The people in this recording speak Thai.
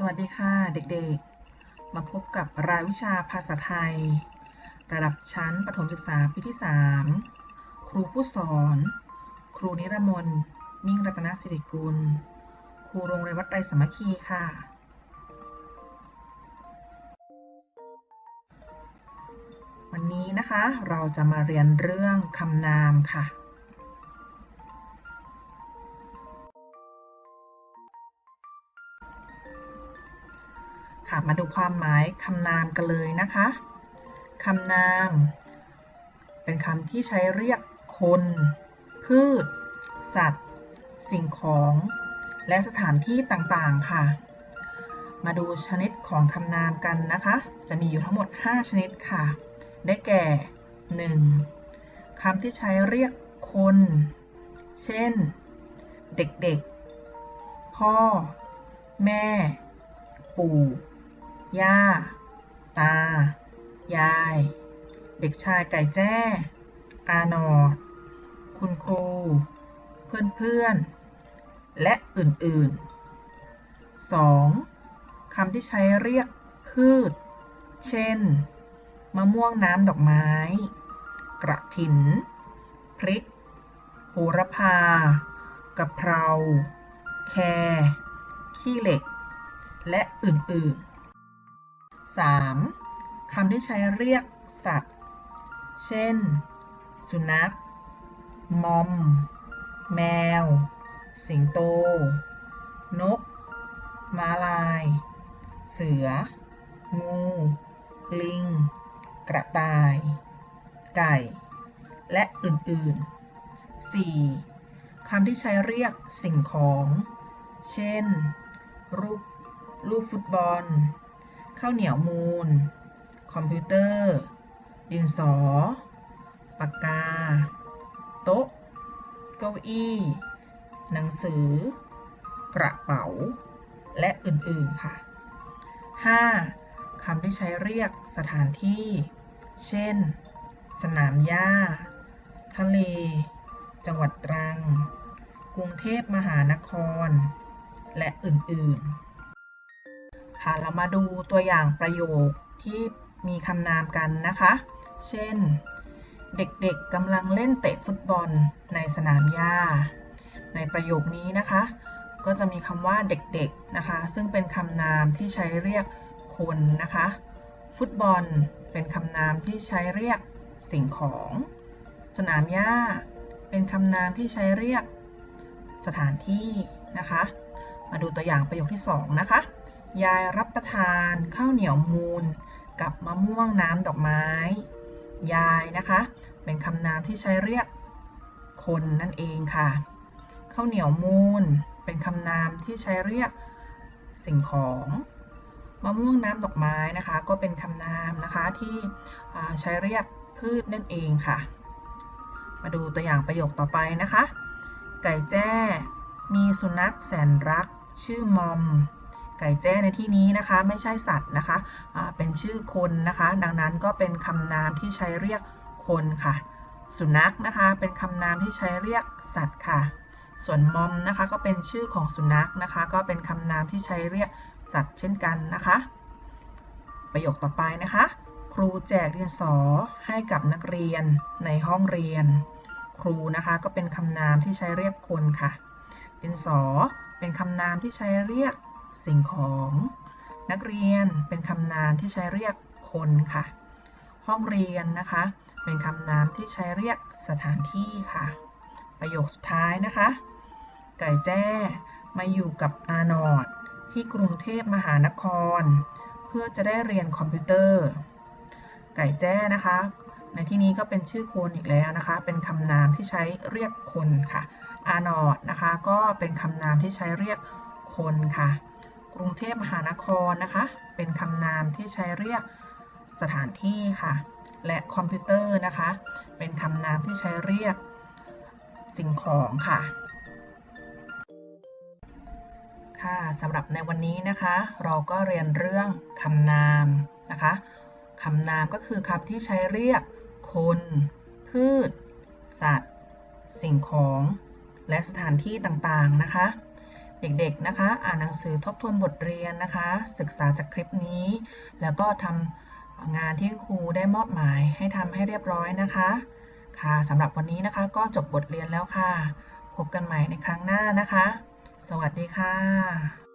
สวัสดีค่ะเด็กๆ มาพบกับรายวิชาภาษาไทย ระดับชั้นประถมศึกษาปีที่ 3 ครูผู้สอน ครูนิรมนมิ่งรัตนสิริกุล ครูโรงเรียนวัดไตรสมัคคีค่ะ วันนี้นะคะเราจะมาเรียนเรื่องคำนามค่ะ ค่ะมาดูความหมายคำนามกันเลยนะคะคำนาม เป็นคำที่ใช้เรียกคน พืช สัตว์ สิ่งของ และสถานที่ต่างๆค่ะ มาดูชนิดของคำนามกันนะคะ จะมีอยู่ทั้งหมด 5 ชนิดค่ะ ได้แก่ 1. คำที่ใช้เรียกคน เช่น เด็กๆ พ่อ แม่ ปู่ ย่า ตา ยาย เด็กชายไก่แจ้ อานอดคุณครู เพื่อนๆ และอื่นๆ 2. คำที่ใช้เรียกพืช เช่น มะม่วงน้ำดอกไม้ กระถิน พริก โหระพากะเพรา แครขี้เหล็ก และอื่นๆ 3. คำที่ใช้เรียกสัตว์ เช่น สุนัข มอม แมว สิงโต นก ม้าลาย เสือ งู ลิง กระต่าย ไก่ และอื่นๆ 4. คำที่ใช้เรียกสิ่งของ เช่น รูป ลูกฟุตบอล ข้าวเหนียวมูล คอมพิวเตอร์ ดินสอ ปากกา โต๊ะ เก้าอี้ หนังสือ กระเป๋า และอื่น ๆ ค่ะ 5. คำที่ใช้เรียกสถานที่ เช่น สนามหญ้า ทะเล จังหวัดตรัง กรุงเทพมหานคร และอื่น ๆ ค่ะ เรามาดูตัวอย่างประโยคที่มีคำนามกันนะคะ เช่น เด็กๆกำลังเล่นเตะฟุตบอลในสนามหญ้า ในประโยคนี้นะคะ ก็จะมีคำว่าเด็กๆนะคะ ซึ่งเป็นคำนามที่ใช้เรียกคนนะคะ ฟุตบอลเป็นคำนามที่ใช้เรียกสิ่งของ สนามหญ้า เป็นคำนามที่ใช้เรียกสถานที่นะคะ มาดูตัวอย่างประโยคที่ 2 นะคะ ยายรับประทานข้าวเหนียวมูล กับมะม่วงน้ำดอกไม้ ยายนะคะ เป็นคำนามที่ใช้เรียกคนนั่นเองค่ะ ข้าวเหนียวมูล เป็นคำนามที่ใช้เรียกสิ่งของมะม่วงน้ำดอกไม้นะคะ ก็เป็นคำนามนะคะที่ใช้เรียกพืชนั่นเองค่ะ มาดูตัวอย่างประโยคต่อไปนะคะ ไก่แจ้ มีสุนัขแสนรัก ชื่อมอม ไก่แจ้ในที่นี้นะคะ ไม่ใช่สัตว์นะคะะเป็นชื่อคนนะคะ ดังนั้นก็เป็นคำนามที่ใช้เรียกคนค่ะ สุนัขนะคะ เป็นคำนามที่ใช้เรียกสัตว์ค่ะ ส่วนมอมนะคะ ก็เป็นชื่อของสุนัขนะคะ ก็เป็นคำนามที่ใช้เรียกสัตว์เช่นกันนะคะ ประโยคต่อไปนะคะ ครูแจกดินสอให้กับนักเรียนในห้องเรียน ครูนะคะ ก็เป็นคำนามที่ใช้เรียกคนค่ะดินสอเป็นคำนามที่ใช้เรียก สิ่งของ นักเรียนเป็นคำนามที่ใช้เรียกคนค่ะ ห้องเรียนนะคะ เป็นคำนามที่ใช้เรียกสถานที่ค่ะ ประโยคสุดท้ายนะคะ ไก่แจ้ มาอยู่กับอาโนดที่กรุงเทพมหานคร เพื่อจะได้เรียนคอมพิวเตอร์ ไก่แจ้นะคะ ในที่นี้ก็เป็นชื่อคนอีกแล้วนะคะ เป็นคำนามที่ใช้เรียกคนค่ะอาโนดนะคะ ก็เป็นคำนามที่ใช้เรียกคนค่ะ กรุงเทพมหานครนะคะ เป็นคำนามที่ใช้เรียกสถานที่ค่ะ และคอมพิวเตอร์นะคะ เป็นคำนามที่ใช้เรียกสิ่งของค่ะ ค่ะสำหรับในวันนี้นะคะ เราก็เรียนเรื่องคำนามนะคะคำนามก็คือคำที่ใช้เรียกคน พืช สัตว์ สิ่งของ และสถานที่ต่างๆนะคะ เด็กๆนะคะ อ่านหนังสือทบทวนบทเรียนนะคะ ศึกษาจากคลิปนี้ แล้วก็ทำงานที่ครูได้มอบหมายให้ทำให้เรียบร้อยนะคะ ค่ะสำหรับวันนี้นะคะก็จบบทเรียนแล้วค่ะ พบกันใหม่ในครั้งหน้านะคะ สวัสดีค่ะ